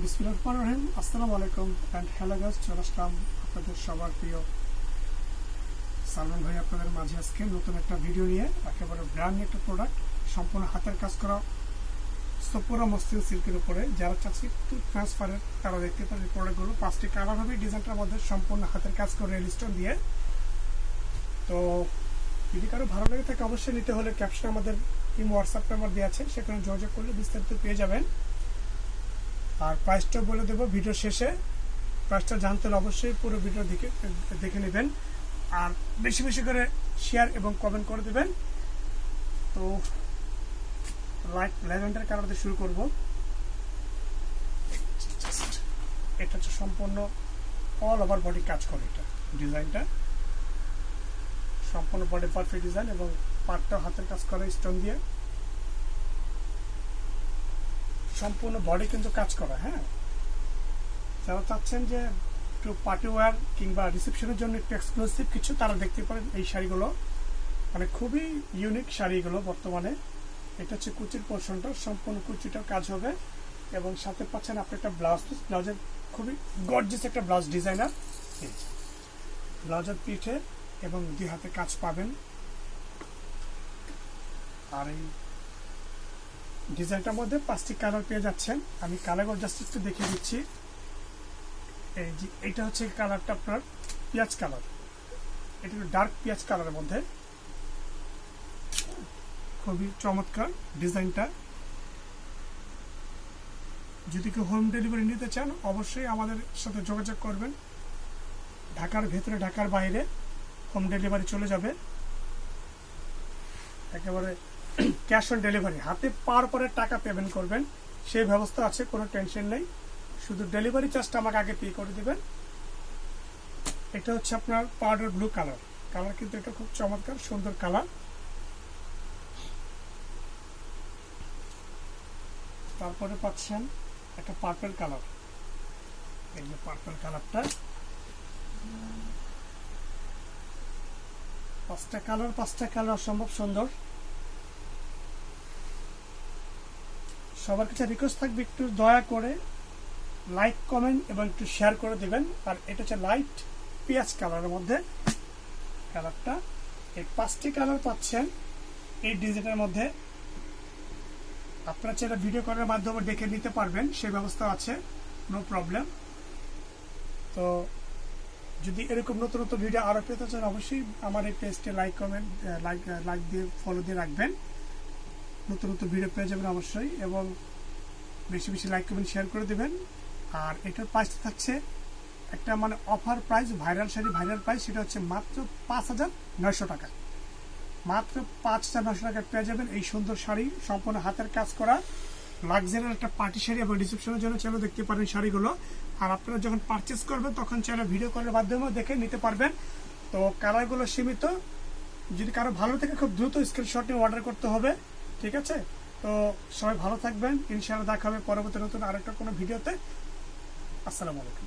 বিসমিল্লাহির রহমানির রহিম। আলাইকুম হ্যালো আপনাদের সবার প্রিয় ভাই আপনাদের মাঝে আজকে নতুন একটা ভিডিও নিয়ে, একেবারে ব্র্যান্ড একটা প্রোডাক্ট সম্পূর্ণ হাতের কাজ করা সিল্কের উপরে। যারা তারা দেখতে প্রোডাক্টগুলো পাঁচটি সম্পূর্ণ হাতের কাজ করে রেলিস্টোন দিয়ে। তো যদি কারও ভালো লেগে থাকে, অবশ্যই নিতে হলে ক্যাপশন আমাদের হোয়াটসঅ্যাপ নাম্বার দেওয়া আছে, সেখানে যোগাযোগ করলে বিস্তারিত পেয়ে যাবেন। আর প্রাইসটা বলে দেবো ভিডিও শেষে। প্রাইসটা জানতে হলে অবশ্যই পুরো ভিডিও দেখে দেখে নেবেন। আর বেশি বেশি করে শেয়ার এবং কমেন্ট করে দেবেন। তো লাইট ল্যাভেন্ডার কালার দিয়ে শুরু করব। এটা হচ্ছে সম্পূর্ণ অল ওভার বডি কাজ করে এটা ডিজাইনটা সম্পূর্ণ বডি পারফেক্ট ডিজাইন এবং পাটটা হাতের কাজ করে স্টোন দিয়ে। সম্পূর্ণ বডি কিন্তু কাজ করা হ্যাঁ? যারা চাচ্ছেন যে একটু পার্টি ওয়ার কিংবা রিসেপশনের জন্য একটু এক্সক্লুসিভ কিছু, তারা দেখতে পারেন এই শাড়িগুলো। মানে খুবই ইউনিক শাড়িগুলো বর্তমানে। এটা হচ্ছে কুচির পোর্শনটা, সম্পূর্ণ কুচিটার কাজ হবে। এবং সাথে পাচ্ছেন আপনি একটা ব্লাউজ পিস ব্লাউজের খুবই গর্জিস একটা ব্লাউজ ডিজাইনার ব্লাউজের পিঠে এবং দুই হাতে কাজ পাবেন। আর এই ডিজাইনটার মধ্যে পাঁচটি কালার পেয়ে যাচ্ছেন। আমি কালারগুলো জাস্ট একটু দেখিয়ে দিচ্ছি। এই যে এটা হচ্ছে কালারটা আপনার পেঁয়াজ কালার এটা একটু ডার্ক পেঁয়াজ কালারের মধ্যে। খুবই চমৎকার ডিজাইনটা। যদি কেউ হোম ডেলিভারি নিতে চান, অবশ্যই আমাদের সাথে যোগাযোগ করবেন। ঢাকার ভেতরে, ঢাকার বাইরে হোম ডেলিভারি চলে যাবে। একেবারে ক্যাশ অন ডেলিভারি। হাতে পাওয়ার পরে টাকা পেমেন্ট করবেন, সেই ব্যবস্থা আছে, কোনো টেনশন নেই। শুধু ডেলিভারি চার্জটা আমাকে আগে পে করে দিবেন। এটা হচ্ছে আপনার পাউডার ব্লু কালার। কালার কিন্তু এটা খুব চমৎকার, সুন্দর কালার। তারপরে পাচ্ছেন একটা পার্পেল কালার। এই যে পার্পেল কালারটা। পাঁচটা কালার পাঁচটা কালার অসম্ভব সুন্দর। সবার কাছে রিকোয়েস্ট থাকবে, একটু দয়া করে লাইক কমেন্ট এবং একটু শেয়ার করে দেবেন। আর এটা হচ্ছে লাইট পেঁয়াজ কালারের মধ্যে। কালারটা এই পাঁচটি কালার পাচ্ছেন এই ডিজাইনের মধ্যে। আপনারা সেটা ভিডিও করার মাধ্যমে দেখে নিতে পারবেন, সেই ব্যবস্থা আছে নো প্রবলেম তো যদি এরকম নতুন নতুন ভিডিও আরও পেতে চান, অবশ্যই আমার এই পেজটি লাইক কমেন্ট লাইক লাইক দিয়ে ফলো দিয়ে রাখবেন। নতুন নতুন ভিডিও পেয়ে যাবেন অবশ্যই, এবং বেশি বেশি লাইক কমেন্ট শেয়ার করে দেবেন। আর এটার প্রাইস থাকছে একটা মানে offer price viral sari viral price সেটা হচ্ছে মাত্র পাঁচ হাজার নয়শো টাকা। মাত্র পাঁচ হাজার নয়শো টাকা পেয়ে যাবেন এই সুন্দর শাড়ি, সম্পূর্ণ হাতের কাজ করা। লাক্সারির একটা পার্টি শাড়ি, এবং রিসেপশনের জন্য চাইলে দেখতে পারেন শাড়িগুলো। আর আপনারা যখন পারচেস করবেন, তখন চাইলে ভিডিও কলের মাধ্যমেও দেখে নিতে পারবেন। তো কালারগুলো সীমিত। যদি কারও ভালো থেকে খুব দ্রুত স্ক্রিনশট নিয়ে অর্ডার করতে হবে ঠিক আছে? তো সবাই ভালো থাকবেন। ইনশাআল্লাহ দেখা হবে পরবর্তী নতুন আরেকটা কোনো ভিডিওতে। আসসালামু আলাইকুম।